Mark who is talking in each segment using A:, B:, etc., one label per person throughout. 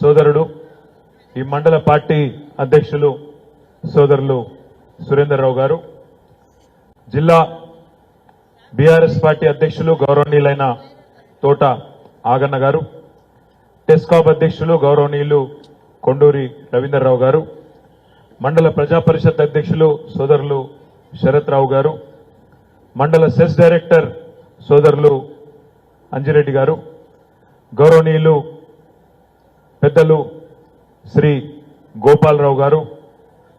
A: సోదరుడు ఈ మండల పార్టీ అధ్యక్షులు సోదరులు సురేందర్రావు గారు జిల్లా బీఆర్ఎస్ పార్టీ అధ్యక్షులు గౌరవనీయులైన తోట ఆగన్న గారు టెస్కాప్ అధ్యక్షులు గౌరవనీయులు కొండూరి రవీందర్రావు గారు మండల ప్రజా పరిషత్ అధ్యక్షులు సోదరులు శరత్ రావు గారు మండల సెస్ డైరెక్టర్ సోదరులు అంజిరెడ్డి గారు గౌరవనీయులు పెద్దలు శ్రీ గోపాలరావు గారు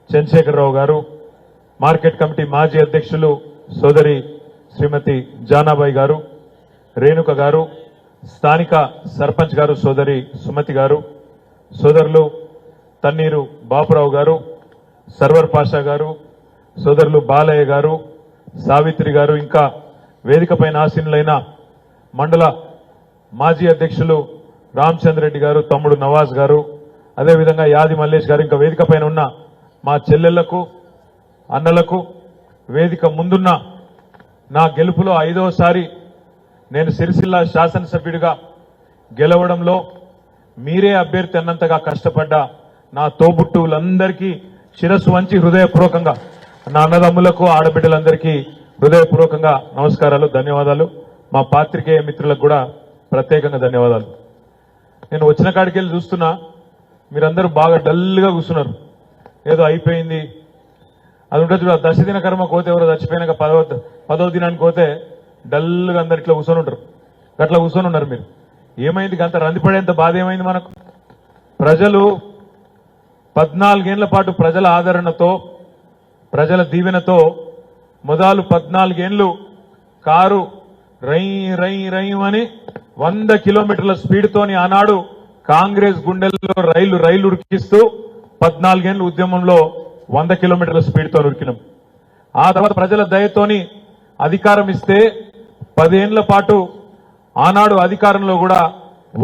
A: చంద్రశేఖరరావు గారు మార్కెట్ కమిటీ మాజీ అధ్యక్షులు సోదరి శ్రీమతి జానాబాయి గారు రేణుక గారు స్థానిక సర్పంచ్ గారు సోదరి సుమతి గారు సోదరులు తన్నీరు బాపురావు గారు సర్వర్ పాషా గారు సోదరులు బాలయ్య గారు సావిత్రి గారు ఇంకా వేదికపైన ఆసీనులైన మండల మాజీ అధ్యక్షులు రామచంద్రెడ్డి గారు తమ్ముడు నవాజ్ గారు అదేవిధంగా యాది మల్లేష్ గారు ఇంకా వేదిక పైన ఉన్న మా చెల్లెళ్ళకు అన్నలకు వేదిక ముందున్న నా గెలుపులో ఐదవసారి నేను సిరిసిల్ల శాసనసభ్యుడిగా గెలవడంలో మీరే అభ్యర్థి అన్నంతగా కష్టపడ్డ నా తోబుట్టువులందరికీ శిరస్సు వంచి హృదయపూర్వకంగా నా అన్నదమ్ములకు ఆడబిడ్డలందరికీ హృదయపూర్వకంగా నమస్కారాలు ధన్యవాదాలు. మా పాత్రికేయ మిత్రులకు కూడా ప్రత్యేకంగా ధన్యవాదాలు. నేను వచ్చిన కాడికి వెళ్ళి చూస్తున్నా మీరందరూ బాగా డల్గా కూర్చున్నారు. ఏదో అయిపోయింది. అది ఉంటుంది చూడ దశ దిన కర్మ కోతే ఎవరో చచ్చిపోయినాక పదవ పదవ దినానికి పోతే డల్గా అందరు ఇట్లా కూర్చొని ఉంటారు. అట్లా కూర్చొని ఉన్నారు మీరు. ఏమైంది? అంత రందిపడేంత బాధ ఏమైంది మనకు? ప్రజలు పద్నాలుగేళ్ళ పాటు ప్రజల ఆదరణతో ప్రజల దీవెనతో మొదలు పద్నాలుగేళ్ళు కారు రై రై రై అని వంద కిలోమీటర్ల స్పీడ్తోని ఆనాడు కాంగ్రెస్ గుండెల్లో రైలు రైలు ఉరికిస్తూ పద్నాలుగేళ్ళ ఉద్యమంలో వంద కిలోమీటర్ల స్పీడ్తో ఉరికినాం. ఆ తర్వాత ప్రజల దయతోని అధికారం ఇస్తే పదేళ్ళ పాటు ఆనాడు అధికారంలో కూడా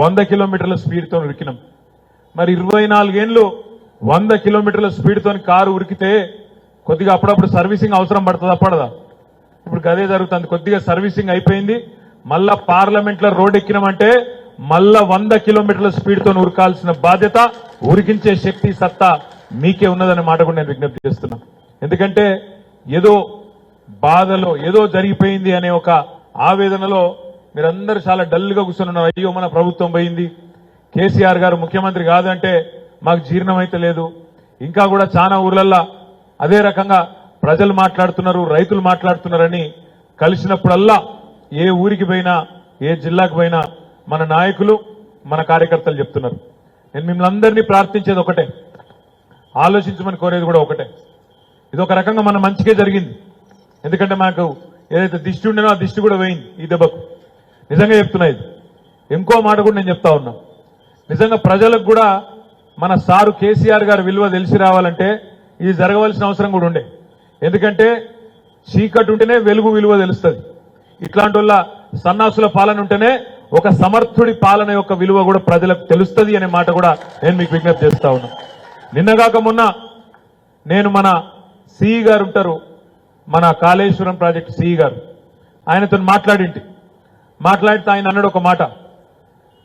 A: వంద కిలోమీటర్ల స్పీడ్తో ఉరికినాం. మరి ఇరవై నాలుగేళ్ళు వంద కిలోమీటర్ల స్పీడ్తో కారు ఉరికితే కొద్దిగా అప్పుడప్పుడు సర్వీసింగ్ అవసరం పడుతుందా? పడదా? ఇప్పుడు అదే జరుగుతుంది. కొద్దిగా సర్వీసింగ్ అయిపోయింది. మళ్ళా పార్లమెంట్లో రోడ్ ఎక్కినామంటే మళ్ళా వంద కిలోమీటర్ల స్పీడ్తో ఉరకాల్సిన బాధ్యత ఉరికించే శక్తి సత్తా మీకే ఉన్నదనే మాట కూడా నేను విజ్ఞప్తి చేస్తున్నా. ఎందుకంటే ఏదో బాధలో ఏదో జరిగిపోయింది అనే ఒక ఆవేదనలో మీరందరూ చాలా డల్గా కూర్చున్నారు. అయ్యో మన ప్రభుత్వం పోయింది. కేసీఆర్ గారు ముఖ్యమంత్రి కాదంటే మాకు జీర్ణమైతే లేదు. ఇంకా కూడా చాలా ఊర్లల్లో అదే రకంగా ప్రజలు మాట్లాడుతున్నారు రైతులు మాట్లాడుతున్నారని కలిసినప్పుడల్లా ఏ ఊరికి పోయినా ఏ జిల్లాకు పోయినా మన నాయకులు మన కార్యకర్తలు చెప్తున్నారు. నేను మిమ్మల్ని అందరినీ ప్రార్థించేది ఒకటే. ఆలోచించమని కోరేది కూడా ఒకటే. ఇది ఒక రకంగా మన మంచికే జరిగింది. ఎందుకంటే మనకు ఏదైతే దిష్టి ఉండేనో ఆ దిష్టి కూడా పోయింది ఈ దెబ్బకు. నిజంగా చెప్తున్నా ఇది. ఇంకో మాట కూడా నేను చెప్తా ఉన్నా. నిజంగా ప్రజలకు కూడా మన సారు కేసీఆర్ గారు విలువ తెలిసి రావాలంటే ఇది జరగవలసిన అవసరం కూడా ఉండే. ఎందుకంటే చీకటి ఉంటేనే వెలుగు విలువ తెలుస్తుంది. ఇట్లాంటి వాళ్ళ సన్నాసుల పాలన ఉంటేనే ఒక సమర్థుడి పాలన యొక్క విలువ కూడా ప్రజలకు తెలుస్తుంది అనే మాట కూడా నేను మీకు విజ్ఞప్తి చేస్తా ఉన్నా. నిన్నగాక మొన్న నేను మన సిఈ గారు ఉంటారు మన కాళేశ్వరం ప్రాజెక్ట్ సిఈ గారు. ఆయనతో మాట్లాడింటి. మాట్లాడితే ఆయన అన్నాడు ఒక మాట.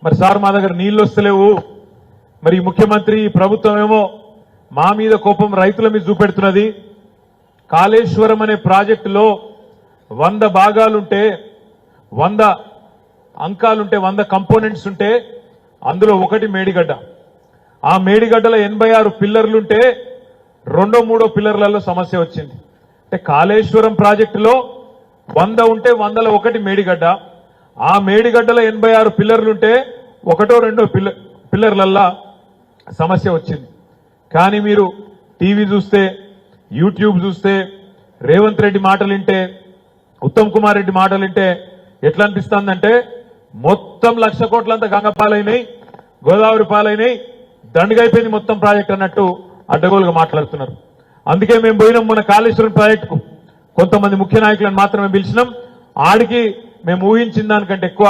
A: మరి సార్ మా దగ్గర నీళ్ళు వస్తలేవు. మరి ముఖ్యమంత్రి ఈ ప్రభుత్వం ఏమో మా మీద కోపం రైతుల మీద చూపెడుతున్నది. కాళేశ్వరం అనే ప్రాజెక్టులో వంద భాగాలుంటే వంద అంకాలుంటే వంద కంపోనెంట్స్ ఉంటే అందులో ఒకటి మేడిగడ్డ. ఆ మేడిగడ్డలో ఎనభై ఆరు పిల్లర్లుంటే రెండో మూడో పిల్లర్లలో సమస్య వచ్చింది. అంటే కాళేశ్వరం ప్రాజెక్టులో వంద ఉంటే వందల ఒకటి మేడిగడ్డ. ఆ మేడిగడ్డలో ఎనభై ఆరు పిల్లర్లుంటే ఒకటో రెండో పిల్ల పిల్లర్లల్లా సమస్య వచ్చింది. కానీ మీరు టీవీ చూస్తే యూట్యూబ్ చూస్తే రేవంత్ రెడ్డి మాటలు వింటే ఉత్తమ్ కుమార్ రెడ్డి మాటలు వింటే ఎట్లా అనిపిస్తుందంటే మొత్తం లక్ష కోట్లంతా గంగ పాలైనాయి గోదావరి పాలైనాయి దండగైపోయింది మొత్తం ప్రాజెక్ట్ అన్నట్టు అడ్డగోలుగా మాట్లాడుతున్నారు. అందుకే మేము పోయినాం మన కాళేశ్వరం ప్రాజెక్టుకు. కొంతమంది ముఖ్య నాయకులను మాత్రమే పిలిచినాం. ఆడికి మేము ఊహించిన దానికంటే ఎక్కువ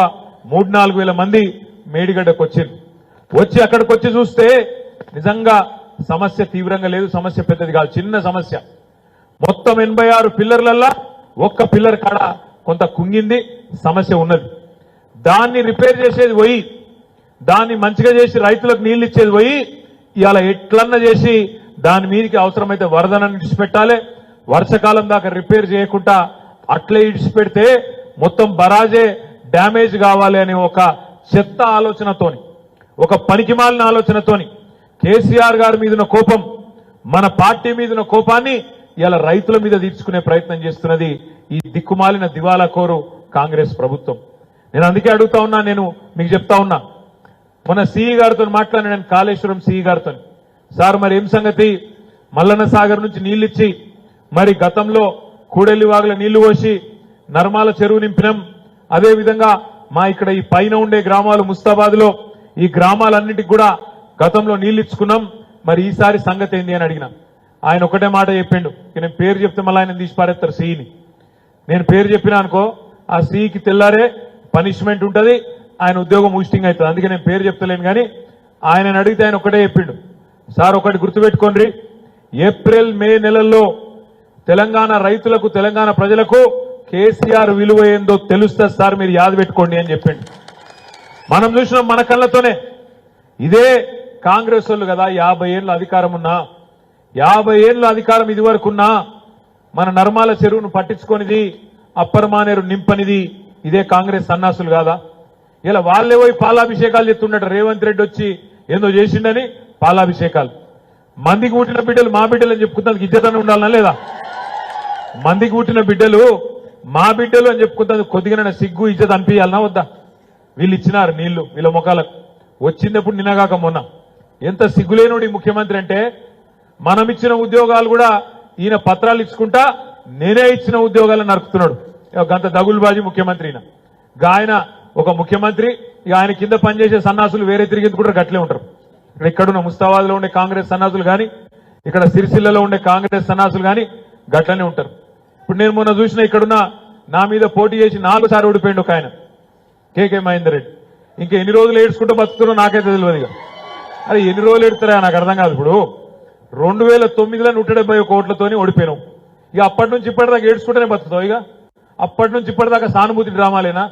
A: మూడు నాలుగు వేల మంది మేడిగడ్డకు వచ్చింది వచ్చి అక్కడికి వచ్చి చూస్తే నిజంగా సమస్య తీవ్రంగా లేదు సమస్య పెద్దది కాదు చిన్న సమస్య. మొత్తం ఎనభై ఆరు పిల్లర్లల్లా ఒక్క పిల్లర్ కాడ కొంత కుంగింది సమస్య ఉన్నది. దాన్ని రిపేర్ చేసేది పోయి దాన్ని మంచిగా చేసి రైతులకు నీళ్ళు ఇచ్చేది పోయి ఇవాళ ఎట్లన్నా చేసి దాని మీదకి అవసరమైతే వరదనని ఇడిచిపెట్టాలి. వర్షకాలం దాకా రిపేర్ చేయకుండా అట్లే ఇడిచిపెడితే మొత్తం బరాజే డ్యామేజ్ కావాలి అనే ఒక చెత్త ఆలోచనతోని ఒక పనికిమాలిన ఆలోచనతోని కేసీఆర్ గారి మీద కోపం మన పార్టీ మీద కోపాన్ని ఇలా రైతుల మీద తీర్చుకునే ప్రయత్నం చేస్తున్నది ఈ దిక్కుమాలిన దివాలా కోరు కాంగ్రెస్ ప్రభుత్వం. నేను అందుకే అడుగుతా ఉన్నా నేను మీకు చెప్తా ఉన్నా. మొన్న సిఈ గారితో మాట్లాడిన నేను కాళేశ్వరం సిఈ గారితో. సార్ మరి ఏం సంగతి? మల్లన్న సాగర్ నుంచి నీళ్ళు ఇచ్చి మరి గతంలో కూడెల్లి వాగుల నీళ్ళు పోసి నర్మాల చెరువు నింపినాం. అదే విధంగా మా ఇక్కడ ఈ పైన ఉండే గ్రామాలు ముస్తాబాద్లో ఈ గ్రామాలన్నిటికి కూడా గతంలో నీళ్ళు ఇచ్చుకున్నాం మరి ఈసారి సంగతి ఏంది అని అడిగిన. ఆయన ఒకటే మాట చెప్పిండు. నేను పేరు చెప్తే మళ్ళీ ఆయన తీసి పారేస్తారు సిఈని నేను పేరు చెప్పినా అనుకో ఆ సిఈకి తెల్లారే పనిష్మెంట్ ఉంటుంది ఆయన ఉద్యోగం ఊస్టింగ్ అవుతుంది. అందుకే నేను పేరు చెప్తలేను కానీ ఆయన అడిగితే ఆయన ఒకటే చెప్పిండు. సార్ ఒకటి గుర్తుపెట్టుకోండి. ఏప్రిల్ మే నెలల్లో తెలంగాణ రైతులకు తెలంగాణ ప్రజలకు కేసీఆర్ విలువ ఏందో తెలుస్తుంది సార్ మీరు యాద పెట్టుకోండి అని చెప్పిండు. మనం చూసినాం మన కళ్ళతోనే. ఇదే కాంగ్రెస్ వాళ్ళు కదా యాభై ఏళ్ళ అధికారం ఉన్నా యాభై ఏళ్ళ అధికారం ఇదివరకున్నా మన నర్మాల చెరువును పట్టించుకొనిది అప్పర్ మానేరు నింపనిది ఇదే కాంగ్రెస్ సన్నాసులు కాదా? ఇలా వాళ్ళే పోయి పాలాభిషేకాలు చెప్తుండట రేవంత్ రెడ్డి వచ్చి ఏందో చేసిండని పాలాభిషేకాలు. మందికి పుట్టిన బిడ్డలు మా బిడ్డలు అని చెప్పుకుంటానికి ఇద్దరు ఉండాలనా లేదా? మందికి పుట్టిన బిడ్డలు మా బిడ్డలు అని చెప్పుకుంటాను కొద్దిగా సిగ్గు ఇజ్జత అనిపించాలనా వద్దా? వీళ్ళు ఇచ్చినారు నీళ్ళు వీళ్ళ ముఖాలకు. వచ్చినప్పుడు నిన్నగాక మొన్న. ఎంత సిగ్గులేనుడి ముఖ్యమంత్రి అంటే మనం ఇచ్చిన ఉద్యోగాలు కూడా ఈయన పత్రాలు ఇచ్చుకుంటా నేనే ఇచ్చిన ఉద్యోగాలను నరుకుతున్నాడు గంత దగులుబాజీ ముఖ్యమంత్రి ఈయన. ఆయన ఒక ముఖ్యమంత్రి ఇక ఆయన కింద పనిచేసే సన్నాసులు వేరే తిరిగి కూడా గట్లే ఉంటారు. ఇక్కడ ఇక్కడున్న ముస్తాబాద్లో ఉండే కాంగ్రెస్ సన్నాసులు కానీ ఇక్కడ సిరిసిల్లలో ఉండే కాంగ్రెస్ సన్నాసులు కానీ గట్లనే ఉంటారు. ఇప్పుడు నేను మొన్న చూసిన ఇక్కడున్న నా మీద పోటీ చేసి నాలుగు సార్లు ఓడిపోయిండు ఒక ఆయన కేకే మహేందర్ రెడ్డి. ఇంకా ఎన్ని రోజులు ఏడ్చుకుంటూ బతుకుతున్నా నాకైతే తెలియదు ఇక అరే ఎన్ని రోజులు ఏడుతారా నాకు అర్థం కాదు ఇప్పుడు. రెండు వేల తొమ్మిదిలో నూట డెబ్బై కోట్లతోనే ఓడిపోయినాం. ఇక అప్పటి నుంచి ఇప్పటిదాకా ఏడ్చుకుంటేనే బతుకుతావు ఇక? అప్పటి నుంచి ఇప్పటిదాకా సానుభూతి డ్రామాలేనా?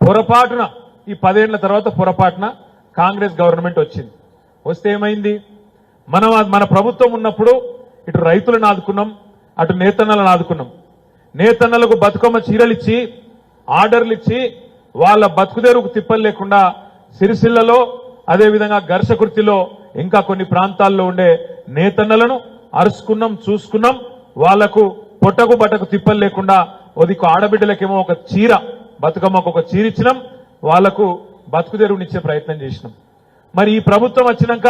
A: పొరపాటున ఈ పదేళ్ళ తర్వాత పొరపాటున కాంగ్రెస్ గవర్నమెంట్ వచ్చింది. వస్తే ఏమైంది? మనం మన ప్రభుత్వం ఉన్నప్పుడు ఇటు రైతులను ఆదుకున్నాం అటు నేతన్నలను ఆదుకున్నాం. నేతన్నలకు బతుకమ్మ చీరలిచ్చి ఆర్డర్లు ఇచ్చి వాళ్ళ బతుకుదేరుకు తిప్పలు లేకుండా సిరిసిల్లలో అదేవిధంగా ఘర్షకృతిలో ఇంకా కొన్ని ప్రాంతాల్లో ఉండే నేతన్నలను అరుచుకున్నాం చూసుకున్నాం. వాళ్ళకు పొట్టకు బట్టకు తిప్పలు లేకుండా ఒదికు ఆడబిడ్డలకేమో ఒక చీర బతుకమ్మకు ఒక చీర ఇచ్చినాం. వాళ్ళకు బతుకుదెరువునిచ్చే ప్రయత్నం చేసినాం. మరి ఈ ప్రభుత్వం వచ్చినాక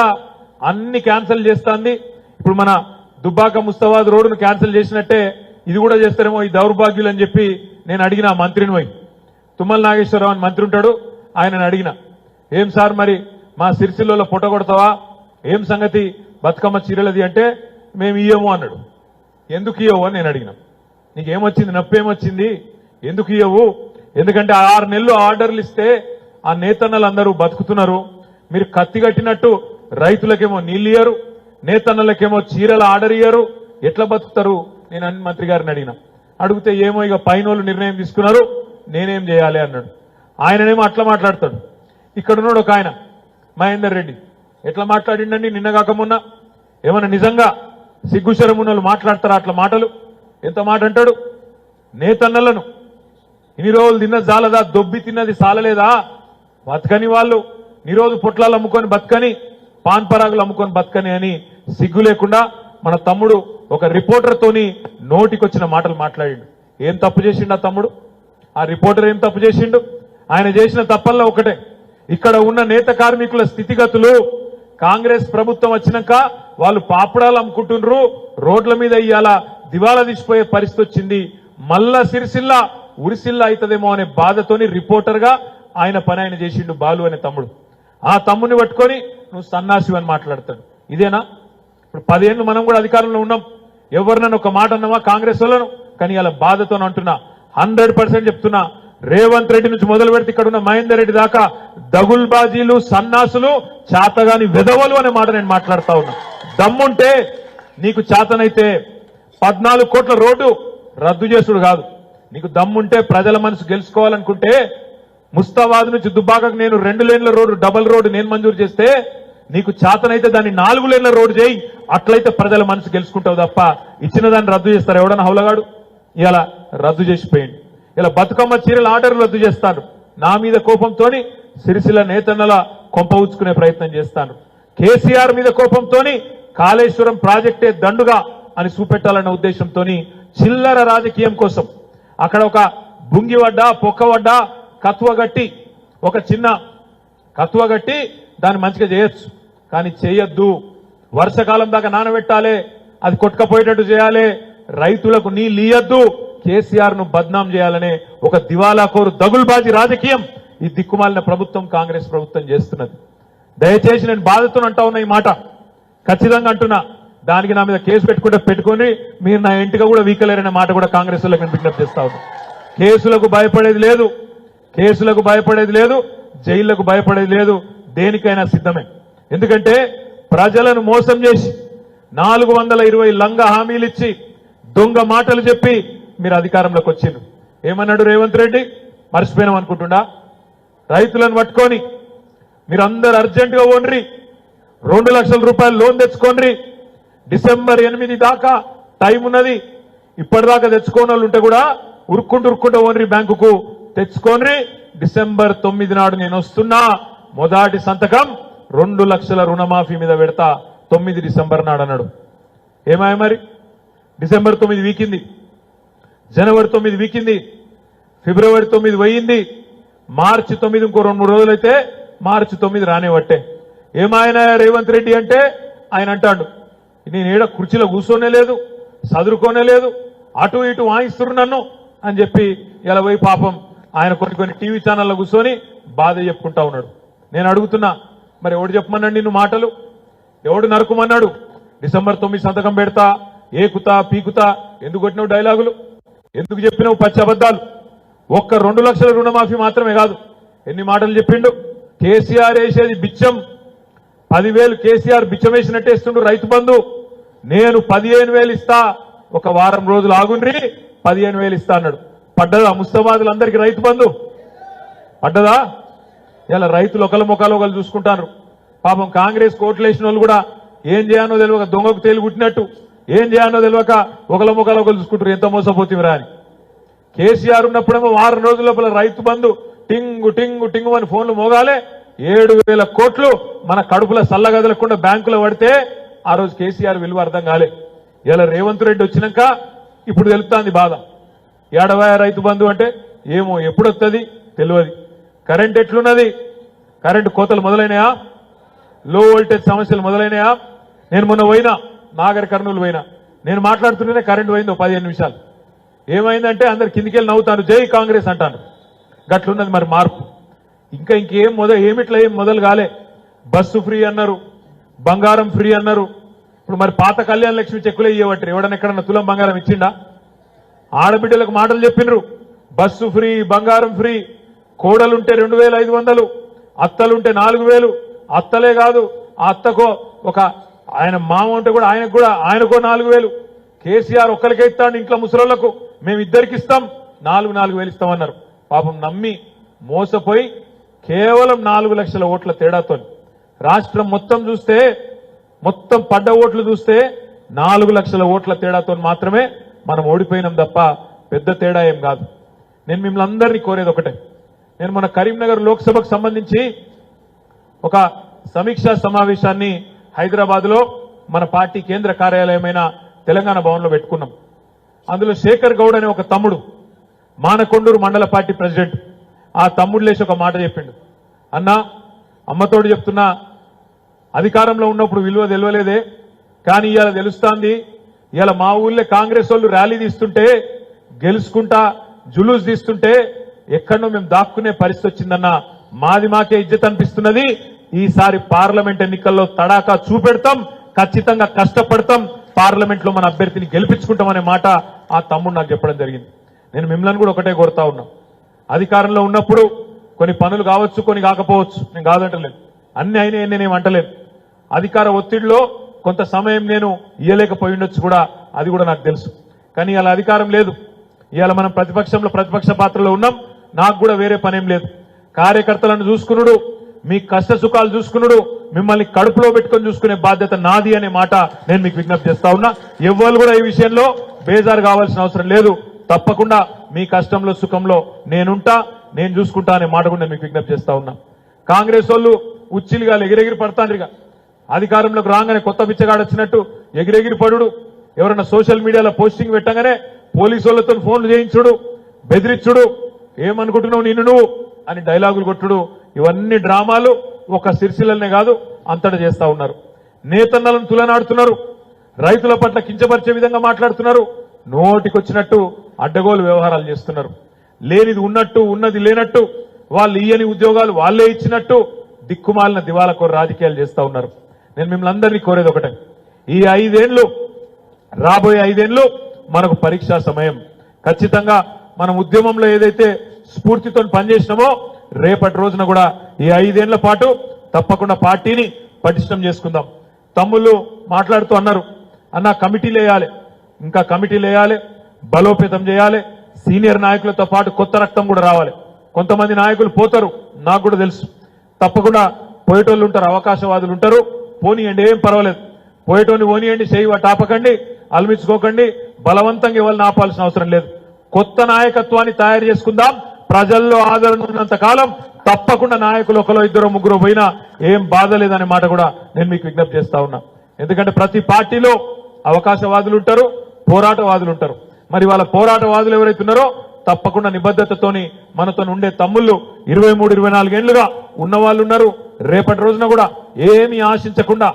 A: అన్ని క్యాన్సిల్ చేస్తాంది. ఇప్పుడు మన దుబ్బాక ముస్తాబాద్ రోడ్డును క్యాన్సిల్ చేసినట్టే ఇది కూడా చేస్తారేమో ఈ దౌర్భాగ్యులు అని చెప్పి నేను అడిగిన మంత్రిని పోయి. తుమ్మల నాగేశ్వరరావు అని మంత్రి ఉంటాడు ఆయనను అడిగిన. ఏం సార్ మరి మా సిరిసిల్లలో ఫోటో కొడతావా? ఏం సంగతి? బతుకమ్మ చీరలది అంటే మేము ఇయ్యము అన్నాడు. ఎందుకు ఇయ్యవు అని నేను అడిగిన. నీకేమొచ్చింది? నొప్పి ఏమొచ్చింది ఎందుకు ఇయ్యవు? ఎందుకంటే ఆరు నెలలు ఆర్డర్లు ఇస్తే ఆ నేతన్నలందరూ బతుకుతున్నారు. మీరు కత్తి కట్టినట్టు రైతులకేమో నీళ్ళు ఇయ్యరు నేతన్నలకేమో చీరలు ఆర్డర్ ఇయ్యరు. ఎట్లా బతుకుతారు? నేను అన్ని మంత్రి గారిని అడిగిన. అడిగితే ఏమో ఇక పైన నిర్ణయం తీసుకున్నారు నేనేం చేయాలి అన్నాడు. ఆయననేమో అట్లా మాట్లాడతాడు. ఇక్కడ ఉన్నాడు ఒక ఆయన. మహేందర్ రెడ్డి ఎట్లా మాట్లాడిండండి? నిన్న కాకమున్న ఏమన్నా నిజంగా సిగ్గుశరమున్నలు వాళ్ళు మాట్లాడతారా అట్లా మాటలు? ఎంత మాట అంటాడు? నేతన్నలను. ఇన్ని రోజులు తిన్న జాలదా దొబ్బి తిన్నది సాలలేదా? బతకని వాళ్ళు నిరోజు పొట్లాలు అమ్ముకొని బతకని పాన్ పరాగులు అమ్ముకొని బతకని అని సిగ్గు లేకుండా మన తమ్ముడు ఒక రిపోర్టర్తోని నోటికొచ్చిన మాటలు మాట్లాడిండు. ఏం తప్పు చేసిండు ఆ తమ్ముడు? ఆ రిపోర్టర్ ఏం తప్పు చేసిండు? ఆయన చేసిన తప్పల్లో ఒకటే. ఇక్కడ ఉన్న నేత కార్మికుల స్థితిగతులు కాంగ్రెస్ ప్రభుత్వం వచ్చినాక వాళ్ళు పాపడాలు అమ్ముకుంటున్నారు రోడ్ల మీద ఇవాళ దివాలా తీసిపోయే పరిస్థితి వచ్చింది. మళ్ళా సిరిసిల్ల ఉరిసిల్ల అవుతుందేమో అనే బాధతోని రిపోర్టర్గా ఆయన పని ఆయన చేసిండు బాలు అనే తమ్ముడు. ఆ తమ్ముని పట్టుకొని నువ్వు సన్నాసి అని మాట్లాడతాడు. ఇదేనా? ఇప్పుడు పదేళ్ళు మనం కూడా అధికారంలో ఉన్నాం. ఎవరినైనా ఒక మాట అన్నామా? కాంగ్రెస్ వాళ్ళను? కానీ ఇలా బాధతో అంటున్నా. హండ్రెడ్ పర్సెంట్ చెప్తున్నా. రేవంత్ రెడ్డి నుంచి మొదలు పెడితే ఇక్కడ ఉన్న మహేందర్ రెడ్డి దాకా దగుల్బాజీలు సన్నాసులు చాతగాని వెదవలు అనే మాట నేను మాట్లాడుతా ఉన్నా. దమ్ముంటే నీకు చేతనైతే పద్నాలుగు కోట్ల రోడ్డు రద్దు చేసుడు కాదు. నీకు దమ్ముంటే ప్రజల మనసు గెలుచుకోవాలనుకుంటే ముస్తాబాద్ నుంచి దుబ్బాకకు నేను రెండు లేన్ల రోడ్డు డబల్ రోడ్డు నేను మంజూరు చేస్తే నీకు చేతనైతే దాన్ని నాలుగు లేన్ల రోడ్డు చేయి అట్లయితే ప్రజల మనసు గెలుచుకుంటావు తప్ప ఇచ్చిన దాన్ని రద్దు చేస్తారు ఎవడన్నా హౌలగాడు? ఇలా రద్దు చేసిపోయింది ఇలా బతుకమ్మ చీరల ఆర్డర్లు రద్దు చేస్తాను. నా మీద కోపంతోని సిరిసిల నేతన్నల కొంప ఉంచుకునే ప్రయత్నం చేస్తాను. కేసీఆర్ మీద కోపంతోని కాళేశ్వరం ప్రాజెక్టే దండుగా అని చూపెట్టాలన్న ఉద్దేశంతోని చిల్లర రాజకీయం కోసం అక్కడ ఒక బుంగివడ్డ పొక్కవడ్డ కత్వగట్టి ఒక చిన్న కత్వగట్టి దాన్ని మంచిగా చేయొచ్చు. కానీ చేయొద్దు. వర్షకాలం దాకా నానబెట్టాలి. అది కొట్టుకపోయేటట్టు చేయాలి. రైతులకు నీళ్ళు ఇయ్యద్దు. కేసీఆర్ను బద్నాం చేయాలనే ఒక దివాలాకోరు దగుల్బాజీ రాజకీయం ఈ దిక్కుమాలిన ప్రభుత్వం కాంగ్రెస్ ప్రభుత్వం చేస్తున్నది. దయచేసి నేను బాధతో అంటా ఉన్న ఈ మాట. ఖచ్చితంగా అంటున్నా. దానికి నా మీద కేసు పెట్టుకుంటే పెట్టుకొని మీరు నా ఇంటిగా కూడా వీకలేరనే మాట కూడా కాంగ్రెస్ వాళ్ళకి నేను విజ్ఞప్తి చేస్తా కేసులకు భయపడేది లేదు. కేసులకు భయపడేది లేదు. జైళ్ళకు భయపడేది లేదు. దేనికైనా సిద్ధమే. ఎందుకంటే ప్రజలను మోసం చేసి నాలుగు వందల ఇరవై లంగ హామీలు ఇచ్చి దొంగ మాటలు చెప్పి మీరు అధికారంలోకి వచ్చిండ్రు. ఏమన్నాడు రేవంత్ రెడ్డి? మర్చిపోయినాం అనుకుంటుండా? రైతులను పట్టుకొని మీరందరు అర్జెంటుగా ఓన్రి రెండు లక్షల రూపాయలు లోన్ తెచ్చుకోండి డిసెంబర్ ఎనిమిది దాకా టైం ఉన్నది. ఇప్పటిదాకా తెచ్చుకోని వాళ్ళు ఉంటే కూడా ఉరుక్కుంటూ ఉరుక్కుంటూ ఓన్రి బ్యాంకుకు. తెచ్చుకోండి డిసెంబర్ తొమ్మిది నాడు నేను వస్తున్నా. మొదటి సంతకం రెండు లక్షల రుణమాఫీ మీద పెడతా. తొమ్మిది డిసెంబర్ నాడు అన్నాడు. ఏమాయ మరి? డిసెంబర్ తొమ్మిది వీకింది. జనవరి తొమ్మిది వీకింది ఫిబ్రవరి తొమ్మిది పోయింది మార్చి తొమ్మిది ఇంకో రెండు మూడు రోజులైతే మార్చి తొమ్మిది రానివట్టే ఏమాయన రేవంత్ రెడ్డి అంటే? ఆయన అంటాడు నేను ఏడ కుర్చీలో కూర్చోనే లేదు చదువుకోనే లేదు అటు ఇటు వాయిస్తున్నారు నన్ను అని చెప్పి ఇలా పోయి పాపం ఆయన కొన్ని కొన్ని టీవీ ఛానల్లో కూర్చొని బాధ చెప్పుకుంటా ఉన్నాడు. నేను అడుగుతున్నా మరి ఎవడు చెప్పమన్నాడు నిన్ను మాటలు? ఎవడు నరుకుమన్నాడు? డిసెంబర్ తొమ్మిది సంతకం పెడతా ఏకుతా పీకుతా ఎందుకు కొట్టినావు డైలాగులు? ఎందుకు చెప్పినావు పచ్చి అబద్ధాలు? ఒక్క రెండు లక్షల రుణమాఫీ మాత్రమే కాదు. ఎన్ని మాటలు చెప్పిండు? కేసీఆర్ వేసేది బిచ్చం. పదివేలు కేసీఆర్ బిచ్చం వేసినట్టేస్తుండు రైతు బంధు. నేను పదిహేను వేలు ఇస్తా ఒక వారం రోజులు ఆగుండ్రి పదిహేను వేలు ఇస్తా అన్నాడు. పడ్డదా ముస్తబాదులందరికీ రైతు బంధు? పడ్డదా? ఇలా రైతులు ఒకళ్ళ ముఖాలు ఒకళ్ళు చూసుకుంటారు. పాపం కాంగ్రెస్ కోట్లు వేసిన వాళ్ళు కూడా ఏం చేయాలో తెలియక దొంగకు తేలి పుట్టినట్టు ఏం చేయాలో తెలియక ఒకళ్ళ ముఖాలు ఒకరు చూసుకుంటారు. ఎంత మోసపోతివిరా అని. కేసీఆర్ ఉన్నప్పుడేమో వారం రోజుల లోపల రైతు బంధు టింగు టింగు టింగు అని ఫోన్లు మోగాలే. ఏడు వేల కోట్లు మన కడుపుల సల్లగదలకుండా బ్యాంకులో పడితే ఆ రోజు కేసీఆర్ విలువ అర్థం కాలే. ఇలా రేవంత్ రెడ్డి వచ్చినాక ఇప్పుడు తెలుపుతాంది బాధ. ఏడవాయ రైతు బంధు అంటే ఏమో ఎప్పుడు వస్తుంది తెలియదు కరెంట్ ఎట్లున్నది? కరెంటు కోతలు మొదలైనయా? లో వోల్టేజ్ సమస్యలు మొదలైనయా? నేను మొన్న పోయినా. నాగర్ కర్నూలు పోయినా. నేను మాట్లాడుతుంటేనే కరెంట్ పోయింది పదిహేను నిమిషాలు. ఏమైందంటే అందరు కిందికెళ్ళి నవ్వుతాను జై కాంగ్రెస్ అంటాను గట్లున్నది మరి మార్పు. ఇంకా ఇంకేం మొదలు ఏమిట్లా ఏం మొదలు కాలే. బస్సు ఫ్రీ అన్నారు బంగారం ఫ్రీ అన్నారు. ఇప్పుడు మరి పాత కళ్యాణ లక్ష్మి చెక్కులే ఇవ్వట్రు ఎవడన్నా ఎక్కడన్నా తులం బంగారం ఇచ్చిండా? ఆడబిడ్డలకు మాటలు చెప్పిండ్రు బస్సు ఫ్రీ బంగారం ఫ్రీ కోడలుంటే రెండు వేల ఐదు వందలు అత్తలుంటే నాలుగు వేలు అత్తలే కాదు ఆ అత్తకో ఒక ఆయన మామ ఉంటే కూడా ఆయనకు కూడా ఆయనకో నాలుగు వేలు. కేసీఆర్ ఒక్కరికే ఇస్తాడు ఇంట్లో ముసలోళ్ళకు. మేము ఇద్దరికి ఇస్తాం. నాలుగు నాలుగు వేలు ఇస్తామన్నారు. పాపం నమ్మి మోసపోయి కేవలం నాలుగు లక్షల ఓట్ల తేడాతో. రాష్ట్రం మొత్తం చూస్తే మొత్తం పడ్డ ఓట్లు చూస్తే నాలుగు లక్షల ఓట్ల తేడాతో మాత్రమే మనం ఓడిపోయినాం తప్ప పెద్ద తేడా ఏం కాదు. నేను మిమ్మల్ని అందరినీ కోరేది ఒకటే. నేను మన కరీంనగర్ లోక్సభకు సంబంధించి ఒక సమీక్షా సమావేశాన్ని హైదరాబాద్లో మన పార్టీ కేంద్ర కార్యాలయమైన తెలంగాణ భవన్లో పెట్టుకున్నాం. అందులో శేఖర్ గౌడ్ అనే ఒక తమ్ముడు మానకొండూరు మండల పార్టీ ప్రెసిడెంట్ ఆ తమ్ముడు లేచి ఒక మాట చెప్పిండు. అన్నా అమ్మతోడు చెప్తున్నా అధికారంలో ఉన్నప్పుడు విలువ తెలియలేదే కానీ ఇవాళ తెలుస్తాంది ఇవాళ మా ఊళ్ళో కాంగ్రెస్ వాళ్ళు ర్యాలీ తీస్తుంటే గెలుచుకుంటా జులూస్ తీస్తుంటే ఎక్కడో మేము దాక్కునే పరిస్థితి వచ్చిందన్న మాది మాకే ఇజ్జత్ అనిపిస్తున్నది ఈసారి పార్లమెంట్ ఎన్నికల్లో తడాకా చూపెడతాం ఖచ్చితంగా కష్టపడతాం పార్లమెంట్లో మన అభ్యర్థిని గెలిపించుకుంటాం అనే మాట ఆ తమ్ముడు నాకు చెప్పడం జరిగింది. నేను మిమ్మల్ని కూడా ఒకటే కోరుతా ఉన్నా. అధికారంలో ఉన్నప్పుడు కొన్ని పనులు కావచ్చు కొన్ని కాకపోవచ్చు నేను కాదంటలేదు. అన్ని అయినా నేనేం అంటలేదు. అధికార ఒత్తిడిలో కొంత సమయం నేను ఇయ్యలేకపోయి ఉండొచ్చు కూడా అది కూడా నాకు తెలుసు. కానీ ఇలా అధికారం లేదు. ఇవాళ మనం ప్రతిపక్షంలో ప్రతిపక్ష పాత్రలో ఉన్నాం. నాకు కూడా వేరే పనేం లేదు. కార్యకర్తలను చూసుకునుడు మీ కష్ట సుఖాలు చూసుకునుడు మిమ్మల్ని కడుపులో పెట్టుకొని చూసుకునే బాధ్యత నాది అనే మాట నేను మీకు విజ్ఞప్తి చేస్తా ఉన్నా. ఎవ్వరు కూడా ఈ విషయంలో బేజారు కావాల్సిన అవసరం లేదు. తప్పకుండా మీ కష్టంలో సుఖంలో నేనుంటా నేను చూసుకుంటా అనే మాట కూడా నేను మీకు విజ్ఞప్తి చేస్తా ఉన్నా. కాంగ్రెస్ వాళ్ళు ఉచ్చిలుగా ఎగిరెగిరి పడతాండ్రిగా. అధికారంలోకి రాగానే కొత్త బిచ్చగాడు వచ్చినట్టు ఎగిరెగిరి పడుడు. ఎవరైనా సోషల్ మీడియాలో పోస్టింగ్ పెట్టగానే పోలీసు వాళ్ళతో ఫోన్లు చేయించుడు బెదిరించుడు ఏమనుకుంటున్నావు నిన్ను నువ్వు? అని డైలాగులు కొట్టుడు. ఇవన్నీ డ్రామాలు. ఒక సిరిసిల్లనే కాదు. అంతటా చేస్తూ ఉన్నారు. నేతన్నలను తులనాడుతున్నారు. రైతుల పట్ల కించపరిచే విధంగా మాట్లాడుతున్నారు. నోటికొచ్చినట్టు అడ్డగోలు వ్యవహారాలు చేస్తున్నారు. లేనిది ఉన్నట్టు ఉన్నది లేనట్టు వాళ్ళు ఇయ్యని ఉద్యోగాలు వాళ్ళే ఇచ్చినట్టు దిక్కుమాలిన దివాలకోరు రాజకీయాలు చేస్తూ ఉన్నారు. నేను మిమ్మల్ని అందరినీ కోరేది ఒకటే. ఈ ఐదేళ్ళు రాబోయే ఐదేళ్ళు మనకు పరీక్షా సమయం. ఖచ్చితంగా మనం ఉద్యమంలో ఏదైతే స్ఫూర్తితో పనిచేసినామో రేపటి రోజున కూడా ఈ ఐదేళ్ళ పాటు తప్పకుండా పార్టీని పటిష్టం చేసుకుందాం. తమ్ముళ్ళు మాట్లాడుతూ అన్నారు అన్న కమిటీలు వేయాలి. ఇంకా కమిటీలు వేయాలి బలోపేతం చేయాలి సీనియర్ నాయకులతో పాటు కొత్త రక్తం కూడా రావాలి. కొంతమంది నాయకులు పోతారు నాకు కూడా తెలుసు. తప్పకుండా పోయేటోళ్ళు ఉంటారు అవకాశవాదులు ఉంటారు. పోనీయండి ఏం పర్వాలేదు. పోయేటోని పోనీయండి చేయి టాపకండి అలమించుకోకండి బలవంతంగా ఇవ్వాలని ఆపాల్సిన అవసరం లేదు. కొత్త నాయకత్వాన్ని తయారు చేసుకుందాం ప్రజల్లో ఆదరణ ఉన్నంత కాలం తప్పకుండా నాయకులు ఒకలో ఇద్దరు ముగ్గురు పోయినా ఏం బాధ లేదనే మాట కూడా నేను మీకు విజ్ఞప్తి చేస్తా ఉన్నా. ఎందుకంటే ప్రతి పార్టీలో అవకాశవాదులు ఉంటారు పోరాటవాదులు ఉంటారు మరి వాళ్ళ పోరాటవాదులు ఎవరైతే ఉన్నారో తప్పకుండా నిబద్ధతతోని మనతో ఉండే తమ్ముళ్ళు ఇరవై మూడు ఇరవై నాలుగేళ్ళుగా ఉన్న వాళ్ళు ఉన్నారు. రేపటి రోజున కూడా ఏమి ఆశించకుండా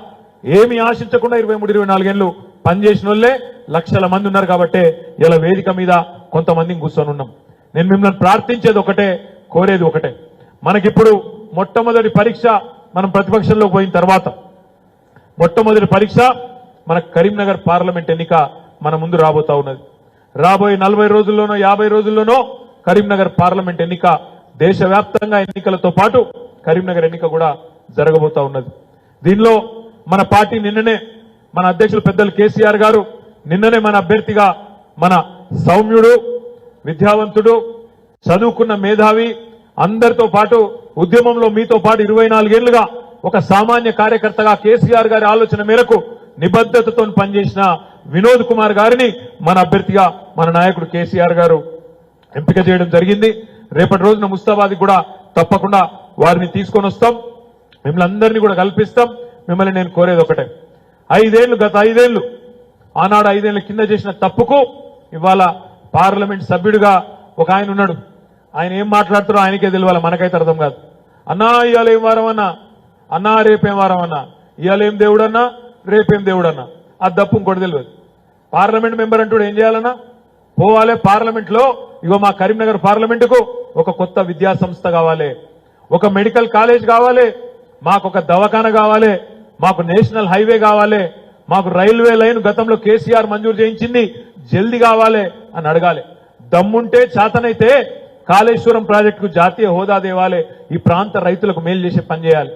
A: ఏమి ఆశించకుండా ఇరవై మూడు ఇరవై నాలుగేళ్ళు పనిచేసిన వాళ్ళే లక్షల మంది ఉన్నారు కాబట్టి ఇలా వేదిక మీద కొంతమందిని కూర్చొని ఉన్నాం. నేను మిమ్మల్ని ప్రార్థించేది ఒకటే కోరేది ఒకటే. మనకిప్పుడు మొట్టమొదటి పరీక్ష మనం ప్రతిపక్షంలోకి పోయిన తర్వాత. మొట్టమొదటి పరీక్ష మన కరీంనగర్ పార్లమెంట్ ఎన్నిక మన ముందు రాబోతా ఉన్నది. రాబోయే నలభై రోజుల్లోనో యాభై రోజుల్లోనో కరీంనగర్ పార్లమెంట్ ఎన్నిక దేశవ్యాప్తంగా ఎన్నికలతో పాటు కరీంనగర్ ఎన్నిక కూడా జరగబోతా ఉన్నది. దీనిలో మన పార్టీ నిన్ననే మన అధ్యక్షులు పెద్దలు కేసీఆర్ గారు నిన్ననే మన అభ్యర్థిగా మన సౌమ్యుడు విద్యావంతుడు చదువుకున్న మేధావి అందరితో పాటు ఉద్యమంలో మీతో పాటు ఇరవై నాలుగేళ్ళుగా ఒక సామాన్య కార్యకర్తగా కేసీఆర్ గారి ఆలోచన మేరకు నిబద్ధతతో పనిచేసిన వినోద్ కుమార్ గారిని మన అభ్యర్థిగా మన నాయకుడు కేసీఆర్ గారు ఎంపిక చేయడం జరిగింది. రేపటి రోజున ముస్తాబాద్ కూడా తప్పకుండా వారిని తీసుకొని వస్తాం. మిమ్మల్ని అందరినీ కూడా కల్పిస్తాం. మిమ్మల్ని నేను కోరేది ఒకటే. ఐదేళ్ళు గత ఐదేళ్ళు ఆనాడు ఐదేళ్ళ కింద చేసిన తప్పుకు ఇవాళ పార్లమెంట్ సభ్యుడిగా ఒక ఆయన ఉన్నాడు. ఆయన ఏం మాట్లాడుతారో ఆయనకే తెలియాలి మనకైతే అర్థం కాదు. అన్నా ఇవాళ ఏం వారం అన్నా అన్నా రేపేం వారం అన్నా ఇవాళ ఏం దేవుడన్నా? రేపేం దేవుడన్నా? అది తప్పు ఇంకోటి తెలియదు పార్లమెంట్ మెంబర్ అంటూ ఏం చేయాలన్నా? పోవాలి పార్లమెంట్లో. ఇగో మా కరీంనగర్ పార్లమెంటుకు ఒక కొత్త విద్యా సంస్థ కావాలి. ఒక మెడికల్ కాలేజ్ కావాలి. మాకు ఒక దవాఖాన కావాలి. మాకు నేషనల్ హైవే కావాలి. మాకు రైల్వే లైన్ గతంలో కేసీఆర్ మంజూరు చేయించింది. జల్దీ కావాలి అని అడగాలి. దమ్ముంటే చేతనైతే కాళేశ్వరం ప్రాజెక్టుకు జాతీయ హోదా దేవాలే ఈ ప్రాంత రైతులకు మేలు చేసే పని చేయాలి.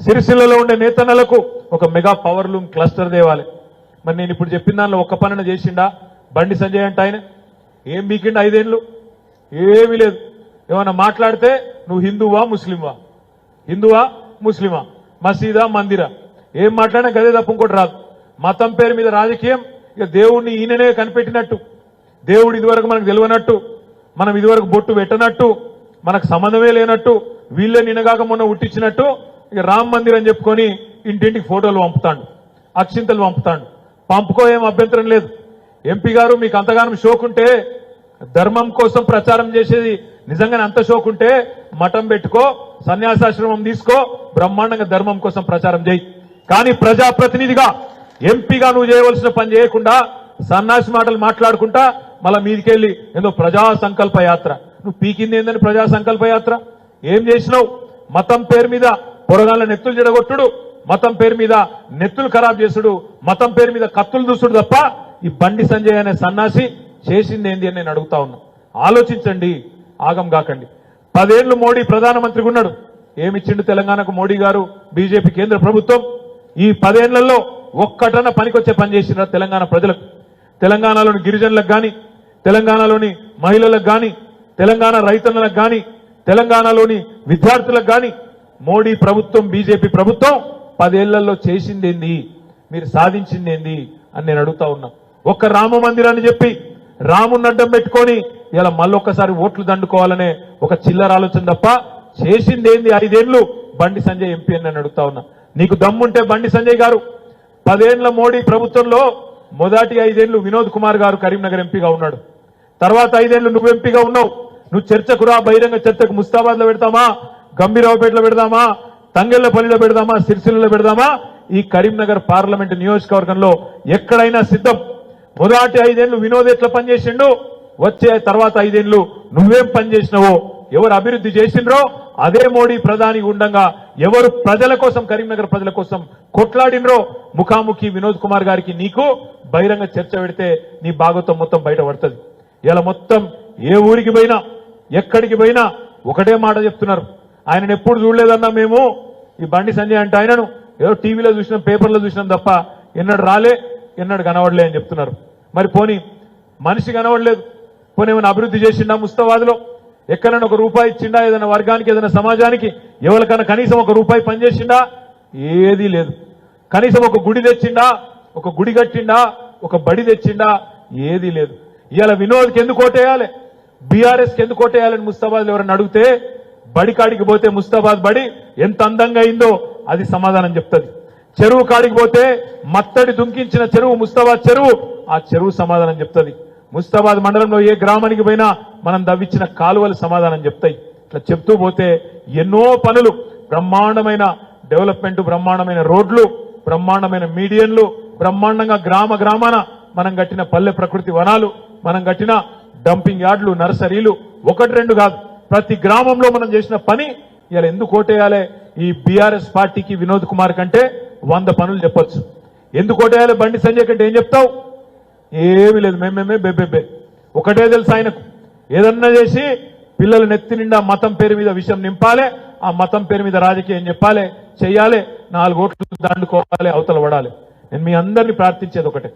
A: సిరిసిల్లలో ఉండే నేతన్నలకు ఒక మెగా పవర్ లూమ్ క్లస్టర్ దేవాలి మరి నేను ఇప్పుడు చెప్పిన దానిలో ఒక్క పనిన చేసిండా? బండి సంజయ్ అంటే ఆయన. ఏం బీకిండు ఐదేళ్ళు ఏమీ లేదు. ఏమన్నా మాట్లాడితే నువ్వు హిందువా ముస్లింవా? హిందువా ముస్లిమా? మసీదా మందిరా? ఏం మాట్లాడినా గదే తప్ప ఇంకోటి రాదు. మతం పేరు మీద రాజకీయం ఇక దేవుణ్ణి ఈయననే కనిపెట్టినట్టు. దేవుడు ఇదివరకు మనకు తెలియనట్టు మనం ఇదివరకు బొట్టు పెట్టనట్టు మనకు సంబంధమే లేనట్టు వీళ్ళే నినగాక మొన్న ఉట్టించినట్టు ఇక రామ్ మందిర్ అని చెప్పుకొని ఇంటింటికి ఫోటోలు పంపుతాడు అక్షింతలు పంపుతాడు. పంపుకో ఏం అభ్యంతరం లేదు. ఎంపీ గారు మీకు అంతగానం షోకుంటే ధర్మం కోసం ప్రచారం చేసేది నిజంగానే అంత షోకుంటే మఠం పెట్టుకో సన్యాసాశ్రమం తీసుకో బ్రహ్మాండంగా ధర్మం కోసం ప్రచారం చేయి. కానీ ప్రజాప్రతినిధిగా ఎంపీగా నువ్వు చేయవలసిన పని చేయకుండా సన్నాసి మాటలు మాట్లాడుకుంటా మళ్ళా మీదికెళ్ళి ఏదో ప్రజా సంకల్ప యాత్ర. నువ్వు పీకింది ఏందని ప్రజా సంకల్ప యాత్ర? ఏం చేసినావు? మతం పేరు మీద పొరగాళ్ళ నెత్తులు జడగొట్టుడు మతం పేరు మీద నెత్తులు ఖరాబ్ చేసుడు మతం పేరు మీద కత్తులు దూసుడు తప్ప ఈ బండి సంజయ్ అనే సన్నాసి చేసింది ఏంది అని నేను అడుగుతా ఉన్నా. ఆలోచించండి ఆగం కాకండి. పదేళ్ళు మోడీ ప్రధానమంత్రిగా ఉన్నాడు. ఏమిచ్చిండు తెలంగాణకు మోడీ గారు? బీజేపీ కేంద్ర ప్రభుత్వం. ఈ పదేళ్ళలో ఒక్కటన పనికొచ్చే పని చేసిన తెలంగాణ ప్రజలకు. తెలంగాణలోని గిరిజనులకు కానీ తెలంగాణలోని మహిళలకు కానీ తెలంగాణ రైతన్నలకు గాని తెలంగాణలోని విద్యార్థులకు కానీ మోడీ ప్రభుత్వం బీజేపీ ప్రభుత్వం పదేళ్ళలో చేసిందేంది? మీరు సాధించిందేంది? అని నేను అడుగుతా ఉన్నా. ఒక్క రామ మందిరాన్ని చెప్పి రాముని అడ్డం పెట్టుకొని ఇలా మళ్ళొక్కసారి ఓట్లు దండుకోవాలనే ఒక చిల్లర ఆలోచన తప్ప చేసిందేంది? ఐదేళ్ళు బండి సంజయ్ ఎంపీ అని నేను అడుగుతా ఉన్నా. నీకు దమ్ముంటే బండి సంజయ్ గారు. పదేండ్ల మోడీ ప్రభుత్వంలో మొదటి ఐదేళ్ళు వినోద్ కుమార్ గారు కరీంనగర్ ఎంపీగా ఉన్నాడు. తర్వాత ఐదేళ్ళు నువ్వు ఎంపీగా ఉన్నావు. నువ్వు చర్చకు రా బహిరంగ చర్చకు ముస్తాబాద్లో పెడతామా? గంభీరావుపేటలో పెడదామా తంగెళ్ళపల్లిలో పెడదామా సిరిసిల్లలో పెడదామా ఈ కరీంనగర్ పార్లమెంట్ నియోజకవర్గంలో ఎక్కడైనా సిద్ధం. మొదటి ఐదేళ్ళు వినోద్ ఎట్లా పనిచేసిండు? వచ్చే తర్వాత ఐదేళ్ళు నువ్వేం పనిచేసినావో ఎవరు అభివృద్ధి చేసిండ్రో అదే మోడీ ప్రధాని ఉండంగా ఎవరు ప్రజల కోసం కరీంనగర్ ప్రజల కోసం కొట్లాడినరో ముఖాముఖి వినోద్ కుమార్ గారికి నీకు బహిరంగ చర్చ పెడితే నీ భాగత్వం మొత్తం బయటపడుతుంది ఇలా మొత్తం ఏ ఊరికి పోయినా ఎక్కడికి పోయినా ఒకటే మాట చెప్తున్నారు. ఆయనను ఎప్పుడు చూడలేదన్నా మేము ఈ బండి సంజయ్ అంటే ఆయనను. ఏదో టీవీలో చూసినాం పేపర్లో చూసినాం తప్ప ఎన్నడు రాలే ఎన్నడు కనబడలే అని చెప్తున్నారు. మరి పోనీ మనిషి కనబడలేదు. పోనీ ఏమైనా అభివృద్ధి చేసిండా ముస్తాబాద్లో ఎక్కడైనా ఒక రూపాయి ఇచ్చిండా? ఏదైనా వర్గానికి ఏదైనా సమాజానికి? ఎవరికైనా కనీసం ఒక రూపాయి పనిచేసిండా? ఏదీ లేదు. కనీసం ఒక గుడి తెచ్చిండా? ఒక గుడి కట్టిండా? ఒక బడి తెచ్చిండా? ఏదీ లేదు. ఇవాళ వినోద్కి ఎందుకు ఓటేయాలి? బీఆర్ఎస్కి ఎందుకు ఓటేయాలని ముస్తాబాద్ ఎవరైనా అడిగితే బడి కాడికి పోతే ముస్తాబాద్ బడి ఎంత అందంగా అయిందో అది సమాధానం చెప్తుంది. చెరువు కాడికి పోతే మత్తడి దుంకించిన చెరువు ముస్తాబాద్ చెరువు ఆ చెరువు సమాధానం చెప్తుంది. ముస్తాబాద్ మండలంలో ఏ గ్రామానికి పోయినా మనం దవ్విచ్చిన కాలువలు సమాధానం చెప్తాయి. ఇట్లా చెప్తూ పోతే ఎన్నో పనులు బ్రహ్మాండమైన డెవలప్మెంట్ బ్రహ్మాండమైన రోడ్లు బ్రహ్మాండమైన మీడియన్లు బ్రహ్మాండంగా గ్రామ గ్రామాన మనం కట్టిన పల్లె ప్రకృతి వనాలు మనం కట్టిన డంపింగ్ యార్డ్లు నర్సరీలు ఒకటి రెండు కాదు. ప్రతి గ్రామంలో మనం చేసిన పని ఇలా ఎందుకు ఓటేయాలి? ఈ బీఆర్ఎస్ పార్టీకి వినోద్ కుమార్ కంటే వంద పనులు చెప్పొచ్చు. ఎందుకు ఓటేయాలి? బండి సంజయ్ కంటే ఏం చెప్తావు? ఏమీ లేదు. మేమేమే బెబ్బెబ్బే ఒకటే తెలుసు ఆయనకు. ఏదన్నా చేసి పిల్లలు నెత్తి నిండా మతం పేరు మీద విషయం నింపాలి ఆ మతం పేరు మీద రాజకీయం చెప్పాలి చెయ్యాలి నాలుగు ఓట్లు దాండుకోవాలి అవతల పడాలి. నేను మీ అందరినీ ప్రార్థించేది ఒకటే.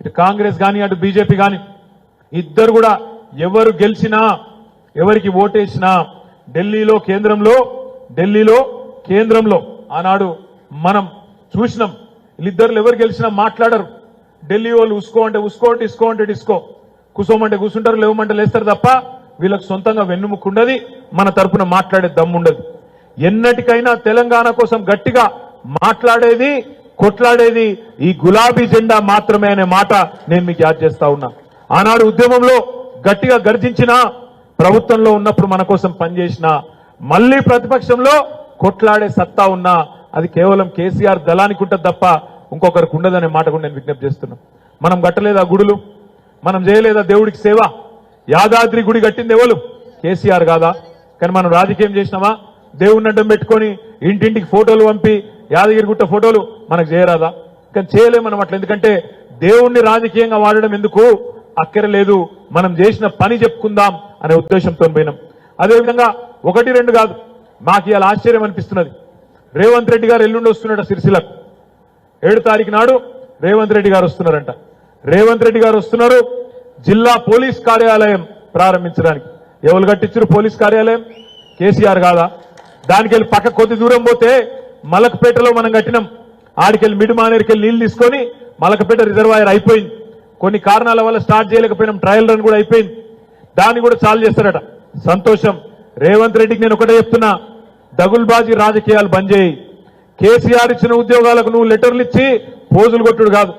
A: ఇటు కాంగ్రెస్ కానీ అటు బీజేపీ కానీ ఇద్దరు కూడా ఎవరు గెలిచినా ఎవరికి ఓటేసినా ఢిల్లీలో కేంద్రంలో ఢిల్లీలో కేంద్రంలో ఆనాడు మనం చూసినాం. వీళ్ళిద్దరు ఎవరు గెలిచినా మాట్లాడరు. ఢిల్లీ వాళ్ళు ఉసుకో అంటే ఉసుకో అంటే ఇసుకో అంటే ఇసుకో కూసోమంటే కూసుంటారు లేవమంటే లేస్తారు తప్ప వీళ్ళకి సొంతంగా వెన్నుముకుండది మన తరపున మాట్లాడే దమ్ముండదు ఎన్నటికైనా తెలంగాణ కోసం గట్టిగా మాట్లాడేది కొట్లాడేది ఈ గులాబీ జెండా మాత్రమే అనే మాట నేను మీకు యాద్ చేస్తా ఉన్నా. ఆనాడు ఉద్యమంలో గట్టిగా గర్జించిన ప్రభుత్వంలో ఉన్నప్పుడు మన కోసం పనిచేసిన మళ్ళీ ప్రతిపక్షంలో కొట్లాడే సత్తా ఉన్నా అది కేవలం కేసీఆర్ దళానికి ఉంటుంది తప్ప ఇంకొకరికి ఉండదనే మాట కూడా నేను విజ్ఞప్తి చేస్తున్నా. మనం కట్టలేదా గుడులు? మనం చేయలేదా దేవుడికి సేవ? యాదాద్రి గుడి కట్టింది ఎవరు? కేసీఆర్ కాదా? కానీ మనం రాజకీయం చేసినామా? దేవుడిని అడ్డం పెట్టుకొని ఇంటింటికి ఫోటోలు పంపి యాదగిరి గుట్ట ఫోటోలు మనకు చేయరాదా? కానీ చేయలేము మనం అట్లా ఎందుకంటే దేవుణ్ణి రాజకీయంగా వాడడం ఎందుకు? అక్కరలేదు మనం చేసిన పని చెప్పుకుందాం అనే ఉద్దేశంతో పోయినాం. అదేవిధంగా ఒకటి రెండు కాదు మాకు ఇలా ఆశ్చర్యం అనిపిస్తున్నది. రేవంత్ రెడ్డి గారు ఎల్లుండి వస్తున్నాడు సిరిసిలకు. ఏడు తారీఖు నాడు రేవంత్ రెడ్డి గారు వస్తున్నారంట. రేవంత్ రెడ్డి గారు వస్తున్నారు జిల్లా పోలీస్ కార్యాలయం ప్రారంభించడానికి. ఎవరు కట్టించారు పోలీస్ కార్యాలయం? కేసీఆర్ కాదా? దానికి వెళ్ళి పక్క కొద్ది దూరం పోతే మలకపేటలో మనం కట్టినాం. ఆడికెళ్ళి మిడి మానేరుకెళ్ళి నీళ్ళు తీసుకొని మలకపేట రిజర్వాయర్ అయిపోయింది. కొన్ని కారణాల వల్ల స్టార్ట్ చేయలేకపోయినాం. ట్రయల్ రన్ కూడా అయిపోయింది. దాన్ని కూడా సాల్వ్ చేస్తారట. సంతోషం. రేవంత్ రెడ్డికి నేను ఒకటే చెప్తున్నా. దగుల్బాజీ రాజకీయాలు బంద్ చేయి. కేసీఆర్ ఇచ్చిన ఉద్యోగాలకు నువ్వు లెటర్లు ఇచ్చి పోజులు కొట్టుడు కాదు.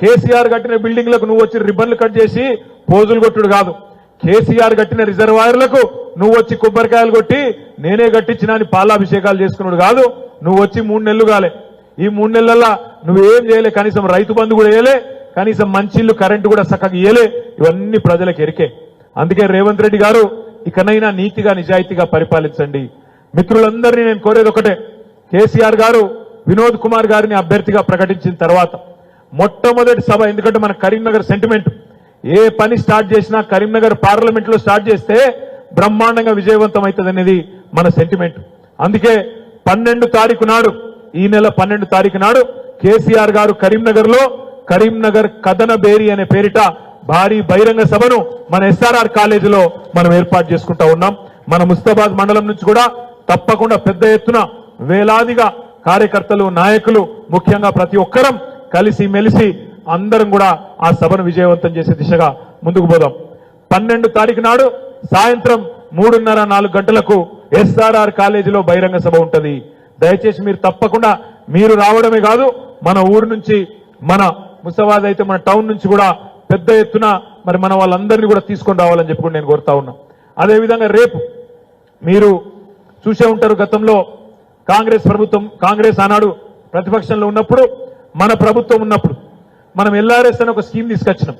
A: కేసీఆర్ కట్టిన బిల్డింగ్లకు నువ్వు వచ్చి రిబ్బన్లు కట్ చేసి పోజులు కొట్టుడు కాదు. కేసీఆర్ కట్టిన రిజర్వాయర్లకు నువ్వు వచ్చి కొబ్బరికాయలు కొట్టి నేనే కట్టించిన అని పాలాభిషేకాలు చేసుకున్నాడు కాదు. నువ్వు వచ్చి మూడు నెలలు కాలే. ఈ మూడు నెలల్లో నువ్వేం చేయలే? కనీసం రైతు బంధు కూడా వేయలే. కనీసం మంచిళ్ళు కరెంటు కూడా చక్కగా ఇయ్యలే. ఇవన్నీ ప్రజలకు ఎరికే. అందుకే రేవంత్ రెడ్డి గారు ఇకనైనా నీతిగా నిజాయితీగా పరిపాలించండి. మిత్రులందరినీ నేను కోరేది ఒకటే. కేసీఆర్ గారు వినోద్ కుమార్ గారిని అభ్యర్థిగా ప్రకటించిన తర్వాత మొట్టమొదటి సభ ఎందుకంటే మన కరీంనగర్ సెంటిమెంట్ ఏ పని స్టార్ట్ చేసినా కరీంనగర్ పార్లమెంట్లో స్టార్ట్ చేస్తే బ్రహ్మాండంగా విజయవంతం అవుతుంది మన సెంటిమెంట్ అందుకే పన్నెండు తారీఖు నాడు ఈ నెల పన్నెండు తారీఖు నాడు కేసీఆర్ గారు కరీంనగర్లో కరీంనగర్ కథన బేరి అనే పేరిట భారీ బహిరంగ సభను మన ఎస్ఆర్ఆర్ కాలేజీలో మనం ఏర్పాటు చేసుకుంటా ఉన్నాం. మన ముస్తాబాద్ మండలం నుంచి కూడా తప్పకుండా పెద్ద ఎత్తున వేలాదిగా కార్యకర్తలు నాయకులు ముఖ్యంగా ప్రతి ఒక్కరం కలిసి మెలిసి అందరం కూడా ఆ సభను విజయవంతం చేసే దిశగా ముందుకు పోదాం. పన్నెండు తారీఖు నాడు సాయంత్రం మూడున్నర నాలుగు గంటలకు ఎస్ఆర్ఆర్ కాలేజీలో బహిరంగ సభ ఉంటుంది. దయచేసి మీరు తప్పకుండా మీరు రావడమే కాదు మన ఊరు నుంచి మన ముసవాద్ అయితే మన టౌన్ నుంచి కూడా పెద్ద ఎత్తున మరి మన వాళ్ళందరినీ కూడా తీసుకొని రావాలని చెప్పి కూడా నేను కోరుతా ఉన్నా. అదేవిధంగా రేపు మీరు చూసే ఉంటారు గతంలో కాంగ్రెస్ ప్రభుత్వం కాంగ్రెస్ ఆనాడు ప్రతిపక్షంలో ఉన్నప్పుడు మన ప్రభుత్వం ఉన్నప్పుడు మనం ఎల్ఆర్ఎస్ అని ఒక స్కీమ్ తీసుకొచ్చినాం.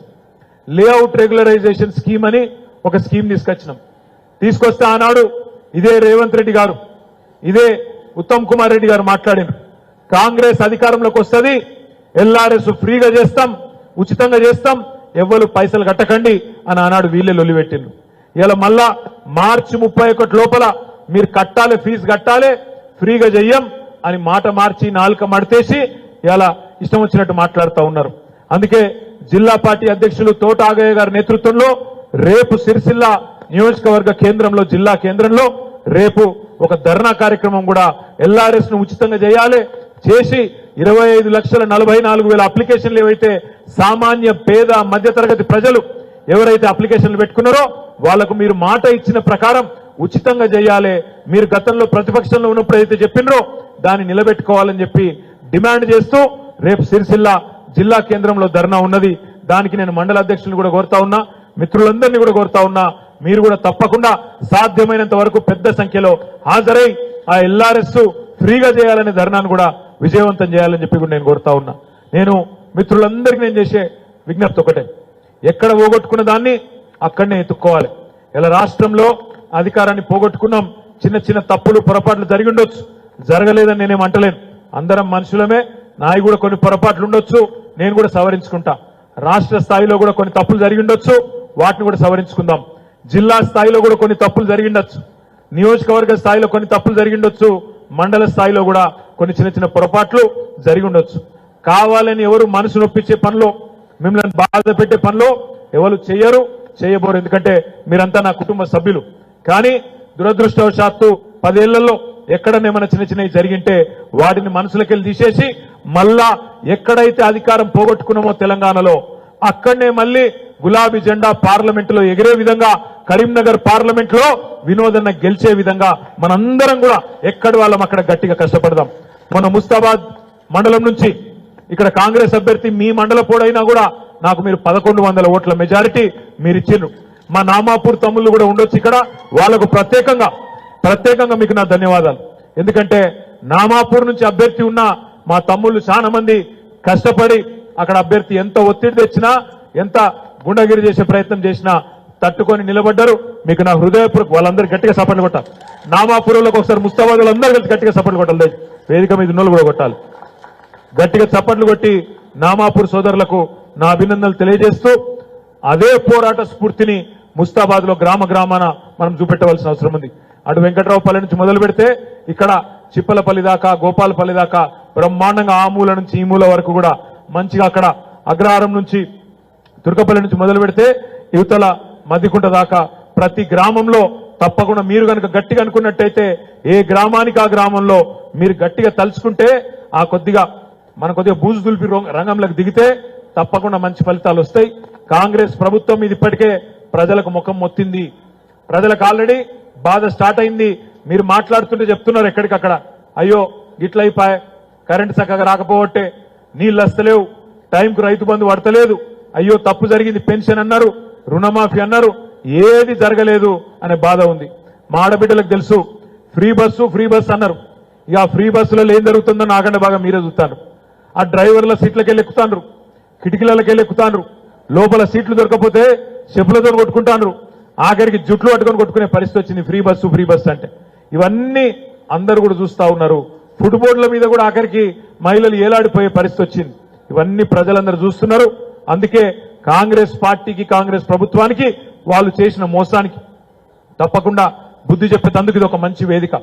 A: లేఅవుట్ రెగ్యులరైజేషన్ స్కీమ్ అని ఒక స్కీమ్ తీసుకొచ్చినాం. తీసుకొస్తే ఆనాడు ఇదే రేవంత్ రెడ్డి గారు ఇదే ఉత్తమ్ కుమార్ రెడ్డి గారు మాట్లాడినారు. కాంగ్రెస్ అధికారంలోకి వస్తుంది ఎల్ఆర్ఎస్ ఫ్రీగా చేస్తాం ఉచితంగా చేస్తాం ఎవ్వరు పైసలు కట్టకండి అని ఆనాడు వీళ్ళే లొల్లిపెట్టిండు ఇలా మళ్ళా మార్చి ముప్పై ఒకటి లోపల మీరు కట్టాలి ఫీజు కట్టాలి ఫ్రీగా చెయ్యం అని మాట మార్చి నాలుక మడతేసి ఇలా ఇష్టం వచ్చినట్టు మాట్లాడుతూ ఉన్నారు. అందుకే జిల్లా పార్టీ అధ్యక్షులు తోట ఆగయ్య గారి నేతృత్వంలో రేపు సిరిసిల్ల నియోజకవర్గ కేంద్రంలో జిల్లా కేంద్రంలో రేపు ఒక ధర్నా కార్యక్రమం కూడా ఎల్ఆర్ఎస్ను ఉచితంగా చేయాలి చేసి ఇరవై ఐదు లక్షల నలభై నాలుగు వేల అప్లికేషన్లు ఏవైతే సామాన్య పేద మధ్యతరగతి ప్రజలు ఎవరైతే అప్లికేషన్లు పెట్టుకున్నారో వాళ్ళకు మీరు మాట ఇచ్చిన ప్రకారం ఉచితంగా చేయాలి. మీరు గతంలో ప్రతిపక్షంలో ఉన్నప్పుడు అయితే చెప్పినరో దాన్ని నిలబెట్టుకోవాలని చెప్పి డిమాండ్ చేస్తూ రేపు సిరిసిల్ల జిల్లా కేంద్రంలో ధర్నా ఉన్నది. దానికి నేను మండల అధ్యక్షులు కూడా కోరుతా ఉన్నా మిత్రులందరినీ కూడా కోరుతా ఉన్నా మీరు కూడా తప్పకుండా సాధ్యమైనంత వరకు పెద్ద సంఖ్యలో హాజరై ఆ ఎల్ఆర్ఎస్ ఫ్రీగా చేయాలనే ధర్నాను కూడా విజయవంతం చేయాలని చెప్పి కూడా నేను కోరుతా ఉన్నా. నేను మిత్రులందరికీ నేను చేసే విజ్ఞప్తి ఒకటే. ఎక్కడ పోగొట్టుకున్న దాన్ని అక్కడనే ఎత్తుక్కోవాలి. ఇలా రాష్ట్రంలో అధికారాన్ని పోగొట్టుకున్నాం. చిన్న చిన్న తప్పులు పొరపాట్లు జరిగి ఉండొచ్చు. జరగలేదని నేనేం అంటలేను. అందరం మనుషులమే. నాయి కూడా కొన్ని పొరపాట్లు ఉండొచ్చు. నేను కూడా సవరించుకుంటా. రాష్ట్ర స్థాయిలో కూడా కొన్ని తప్పులు జరిగి ఉండొచ్చు. వాటిని కూడా సవరించుకుందాం. జిల్లా స్థాయిలో కూడా కొన్ని తప్పులు జరిగిండొచ్చు నియోజకవర్గ స్థాయిలో కొన్ని తప్పులు జరిగిండొచ్చు మండల స్థాయిలో కూడా కొన్ని చిన్న చిన్న పొరపాట్లు జరిగి ఉండొచ్చు. కావాలని ఎవరు మనసు నొప్పించే పనిలో మిమ్మల్ని బాధ పెట్టే పనిలో ఎవరు చేయరు చేయబోరు ఎందుకంటే మీరంతా నా కుటుంబ సభ్యులు. కానీ దురదృష్టవశాత్తు పదేళ్ళలో ఎక్కడనేమైనా చిన్న చిన్నవి జరిగింటే వాటిని మనసులకెళ్ళి తీసేసి మళ్ళా ఎక్కడైతే అధికారం పోగొట్టుకున్నామో తెలంగాణలో అక్కడనే మళ్ళీ గులాబీ జెండా పార్లమెంట్లో ఎగిరే విధంగా కరీంనగర్ పార్లమెంట్లో వినోదన్న గెలిచే విధంగా మనందరం కూడా ఎక్కడి వాళ్ళం అక్కడ గట్టిగా కష్టపడదాం. మన ముస్తాబాద్ మండలం నుంచి ఇక్కడ కాంగ్రెస్ అభ్యర్థి మీ మండల పోడైనా కూడా నాకు మీరు పదకొండు వందల ఓట్ల మెజారిటీ మీరు ఇచ్చిండ్రు. మా నామాపూర్ తమ్ముళ్ళు కూడా ఉండొచ్చు ఇక్కడ. వాళ్ళకు ప్రత్యేకంగా ప్రత్యేకంగా మీకు నా ధన్యవాదాలు. ఎందుకంటే నామాపూర్ నుంచి అభ్యర్థి ఉన్న మా తమ్ముళ్ళు చాలా మంది కష్టపడి అక్కడ అభ్యర్థి ఎంత ఒత్తిడి తెచ్చినా ఎంత గుండగిరి చేసే ప్రయత్నం చేసినా తట్టుకొని నిలబడ్డారు. మీకు నా హృదయపూర్వక వాళ్ళందరూ గట్టిగా సపట్లు కొట్టాలి. నామాపురంలోకి ఒకసారి ముస్తాబాద్ అందరూ కలిసి గట్టిగా సపట్లు కొట్టాలి. వేదిక మీద ఉన్నోళ్ళు కూడా కొట్టాలి. గట్టిగా చప్పట్లు కొట్టి నామాపూర్ సోదరులకు నా అభినందనలు తెలియజేస్తూ అదే పోరాట స్ఫూర్తిని ముస్తాబాద్లో గ్రామ గ్రామాన మనం చూపెట్టవలసిన అవసరం ఉంది. అటు వెంకట్రావుపల్లి నుంచి మొదలు పెడితే ఇక్కడ చిప్పలపల్లి దాకా గోపాలపల్లి దాకా బ్రహ్మాండంగా ఆ మూల నుంచి ఈ మూల వరకు కూడా మంచిగా అక్కడ అగ్రహారం నుంచి దుర్గపల్లి నుంచి మొదలు పెడితే యువతల మద్దికుంట దాకా ప్రతి గ్రామంలో తప్పకుండా మీరు కనుక గట్టిగా అనుకున్నట్టయితే ఏ గ్రామానికి ఆ గ్రామంలో మీరు గట్టిగా తలుచుకుంటే ఆ కొద్దిగా మన కొద్దిగా బూజు దులిపి రంగంలోకి దిగితే తప్పకుండా మంచి ఫలితాలు వస్తాయి. కాంగ్రెస్ ప్రభుత్వం ఇది ఇప్పటికే ప్రజలకు ముఖం మొత్తింది. ప్రజలకు ఆల్రెడీ బాధ స్టార్ట్ అయింది. మీరు మాట్లాడుతుంటే చెప్తున్నారు ఎక్కడికక్కడ. అయ్యో గిట్ల కరెంటు చక్కగా రాకపోవట్టే. నీళ్ళు వస్తలేవు టైంకు రైతు బంధు పడతలేదు. అయ్యో తప్పు జరిగింది పెన్షన్ అన్నారు రుణమాఫీ అన్నారు ఏది జరగలేదు అనే బాధ ఉంది. మా ఆడబిడ్డలకు తెలుసు ఫ్రీ బస్సు ఫ్రీ బస్సు అన్నారు. ఇక ఆ ఫ్రీ బస్సులలో ఏం జరుగుతుందో నాకంటే బాగా మీరే చూస్తారు. ఆ డ్రైవర్ల సీట్లకి వెళ్ళి ఎక్కుతాండ్రు కిటికీలకి వెళ్ళి ఎక్కుతాండ్రు లోపల సీట్లు దొరకపోతే చెప్పులతో కొట్టుకుంటాండ్రు. ఆఖరికి జుట్లు పట్టుకొని కొట్టుకునే పరిస్థితి వచ్చింది ఫ్రీ బస్సు ఫ్రీ బస్సు అంటే. ఇవన్నీ అందరు కూడా చూస్తా ఉన్నారు. ఫుట్బోర్డుల మీద కూడా ఆఖరికి మహిళలు ఏలాడిపోయే పరిస్థితి వచ్చింది. ఇవన్నీ ప్రజలందరూ చూస్తున్నారు. అందుకే కాంగ్రెస్ పార్టీకి కాంగ్రెస్ ప్రభుత్వానికి వాళ్ళు చేసిన మోసానికి తప్పకుండా బుద్ధి చెప్పేందుకు ఇది ఒక మంచి వేదిక.